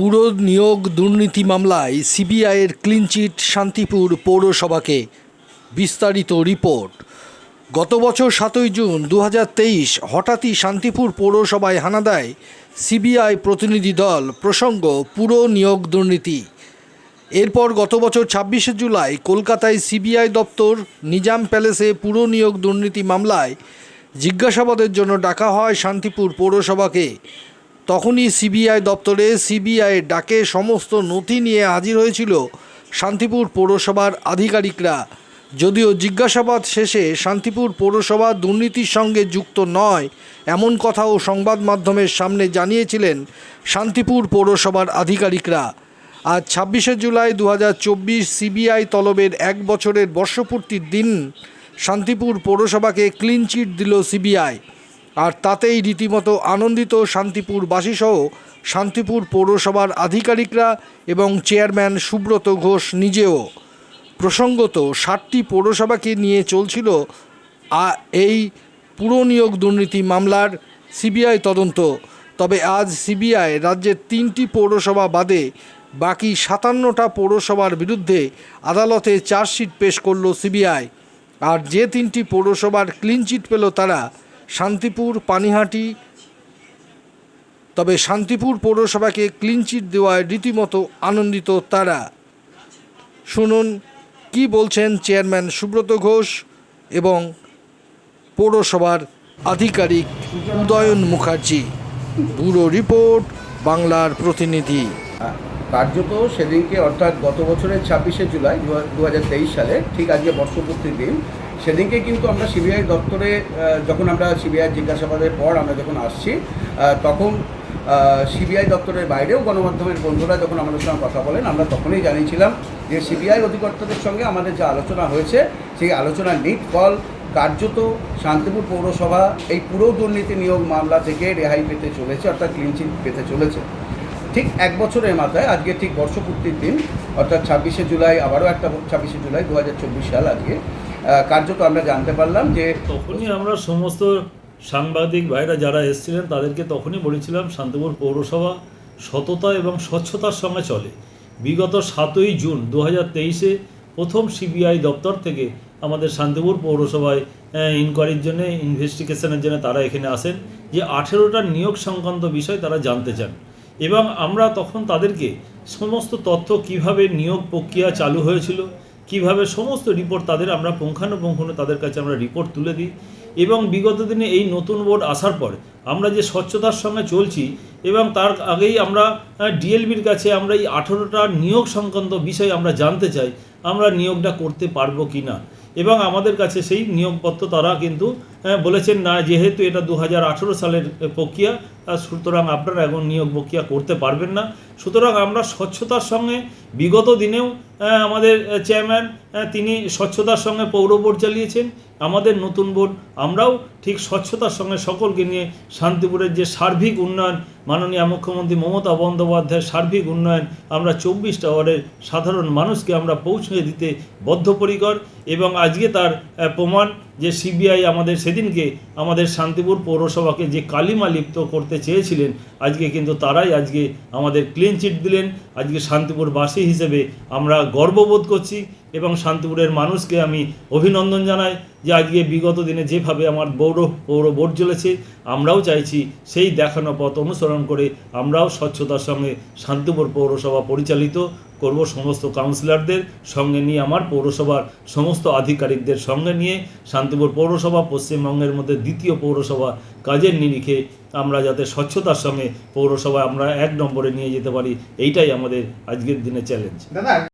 পুরো নিয়োগ দুর্নীতি মামলায় সিবিআইয়ের ক্লিনচিট শান্তিপুর পৌরসভাকে বিস্তারিত রিপোর্ট। গত বছর সাতই জুন দু হাজার তেইশ হঠাৎই শান্তিপুর পৌরসভায় হানা দেয় সিবিআই প্রতিনিধি দল প্রসঙ্গ, পুরো নিয়োগ দুর্নীতি। এরপর গত বছর ছাব্বিশে জুলাই কলকাতায় সিবিআই দপ্তর নিজাম প্যালেসে পুরো নিয়োগ দুর্নীতি মামলায় জিজ্ঞাসাবাদের জন্য ডাকা হয় শান্তিপুর পৌরসভাকে। তখনই সিবিআই দপ্তরে সিবিআই ডাকে সমস্ত নথি নিয়ে হাজির হয়েছিল শান্তিপুর পৌরসভার আধিকারিকরা। যদিও জিজ্ঞাসাবাদ শেষে শান্তিপুর পৌরসভা দুর্নীতির সঙ্গে যুক্ত নয়, এমন কথাও সংবাদ মাধ্যমের সামনে জানিয়েছিলেন শান্তিপুর পৌরসভার আধিকারিকরা। আজ ছাব্বিশে জুলাই দু হাজার চব্বিশ সিবিআই তলবের এক বছরের বর্ষপূর্তির দিন শান্তিপুর পৌরসভাকে ক্লিন চিট দিল সিবিআই। আর তাতেই রীতিমতো আনন্দিত শান্তিপুরবাসীসহ শান্তিপুর পৌরসভার আধিকারিকরা এবং চেয়ারম্যান সুব্রত ঘোষ নিজেও। প্রসঙ্গত ষাটটি পৌরসভাকে নিয়ে চলছিল এই পুরনিয়োগ দুর্নীতি মামলার সিবিআই তদন্ত। তবে আজ সিবিআই রাজ্যের তিনটি পৌরসভা বাদে বাকি সাতান্নটা পৌরসভার বিরুদ্ধে আদালতে চার্জশিট পেশ করল সিবিআই। আর যে তিনটি পৌরসভার ক্লিনচিট পেল তারা শান্তিপুর, পানিহাটি, তবে শান্তিপুর পৌরসভাকে ক্লিনচিট দেওয়ায় রীতিমতো আনন্দিত তারা। শুনুন, কি বলছেন চেয়ারম্যান সুব্রত ঘোষ এবং পৌরসভার আধিকারিক উদয়ন মুখার্জি। ব্যুরো রিপোর্ট, বাংলার প্রতিনিধি। কার্যত সেদিনকে অর্থাৎ গত বছরের ছাব্বিশে জুলাই দু হাজার তেইশ সালে, ঠিক আজকে বর্ষপূর্তির দিন সেদিনকে কিন্তু আমরা সিবিআই দপ্তরে যখন আমরা সিবিআই জিজ্ঞাসাবাদের পর আমরা যখন আসছি তখন সিবিআই দপ্তরের বাইরেও গণমাধ্যমের বন্ধুরা যখন আমাদের সঙ্গে কথা বলেন, আমরা তখনই জানিয়েছিলাম যে সিবিআই অধিকর্তাদের সঙ্গে আমাদের যে আলোচনা হয়েছে, সেই আলোচনার নিট ফল কার্যত শান্তিপুর পৌরসভা এই পুরো দুর্নীতি নিয়োগ মামলা থেকে রেহাই পেতে চলেছে, অর্থাৎ ক্লিনচিট পেতে চলেছে। ঠিক এক বছরের মাথায়, আজকে ঠিক বর্ষপূর্তির দিন, অর্থাৎ ছাব্বিশে জুলাই, আবারও একটা ছাব্বিশে জুলাই দু সাল আজকে কার্যত আমরা জানতে পারলাম যে তখনই আমরা সমস্ত সাংবাদিক ভাইরা যারা এসেছিলেন তাদেরকে তখনই বলেছিলাম শান্তিপুর পৌরসভা সততা এবং স্বচ্ছতার সঙ্গে চলে। বিগত সাতই জুন দু হাজার তেইশে প্রথম সিবিআই দপ্তর থেকে আমাদের শান্তিপুর পৌরসভায় ইনকোয়ারির জন্য ইনভেস্টিগেশনের জন্য তারা এখানে আসেন যে আঠেরোটা নিয়োগ সংক্রান্ত বিষয় তারা জানতে চান। এবং আমরা তখন তাদেরকে সমস্ত তথ্য কীভাবে নিয়োগ প্রক্রিয়া চালু হয়েছিল কীভাবে সমস্ত রিপোর্ট তাদের আমরা পুঙ্খানুপুঙ্খানু তাদের কাছে আমরা রিপোর্ট তুলে দিই। এবং বিগত দিনে এই নতুন বোর্ড আসার পর আমরা যে স্বচ্ছতার সঙ্গে চলছি এবং তার আগেই আমরা ডিএলবির কাছে আমরা এই আঠেরোটা নিয়োগ সংক্রান্ত বিষয় আমরা জানতে চাই, আমরা নিয়োগটা করতে পারব কি না? এবং আমাদের কাছে সেই নিয়োগপত্র তারা কিন্তু বলেছেন না, যেহেতু এটা দু হাজার আঠেরো সালের প্রক্রিয়া সুতরাং আপনারা এখন নিয়োগ প্রক্রিয়া করতে পারবেন না। সুতরাং আমরা স্বচ্ছতার সঙ্গে, বিগত দিনেও আমাদের চেয়ারম্যান তিনি স্বচ্ছতার সঙ্গে পৌর বোর্ড চালিয়েছেন। আমাদের নতুন বোর্ড, আমরাও ঠিক স্বচ্ছতার সঙ্গে সকলকে নিয়ে শান্তিপুরের যে সার্বিক উন্নয়ন, মাননীয় মুখ্যমন্ত্রী মমতা বন্দ্যোপাধ্যায়ের সার্বিক উন্নয়ন, আমরা চব্বিশটা ওয়ার্ডের সাধারণ মানুষকে আমরা পৌঁছে দিতে বদ্ধপরিকর এবং আজকে তার প্রমাণ যে সিবিআই আমাদের সেদিনকে আমাদের শান্তিপুর পৌরসভাকে যে কালিমা লিপ্ত করতে চেয়েছিলেন। আজকে কিন্তু তারাই আজকে আমাদের ক্লিন চিট দিলেন। আজকে শান্তিপুরবাসী হিসেবে আমরা গর্ববোধ করছি এবং শান্তিপুরের মানুষকে আমি অভিনন্দন জানাই যে আজকে বিগত দিনে যেভাবে আমার বৌর পৌর বোর্ড জ্বলেছে, আমরাও চাইছি সেই দেখানো পথ অনুসরণ করে আমরাও স্বচ্ছতার সঙ্গে শান্তিপুর পৌরসভা পরিচালিত করব সমস্ত কাউন্সিলরদের সঙ্গে নিয়ে, আমার পৌরসভার সমস্ত আধিকারিকদের সঙ্গে নিয়ে শান্তিপুর পৌরসভা, পশ্চিমবঙ্গের মধ্যে দ্বিতীয় পৌরসভা কাজের নিরিখে আমরা যাতে স্বচ্ছতার সঙ্গে পৌরসভা আমরা এক নম্বরে নিয়ে যেতে পারি, এইটাই আমাদের আজকের দিনে চ্যালেঞ্জ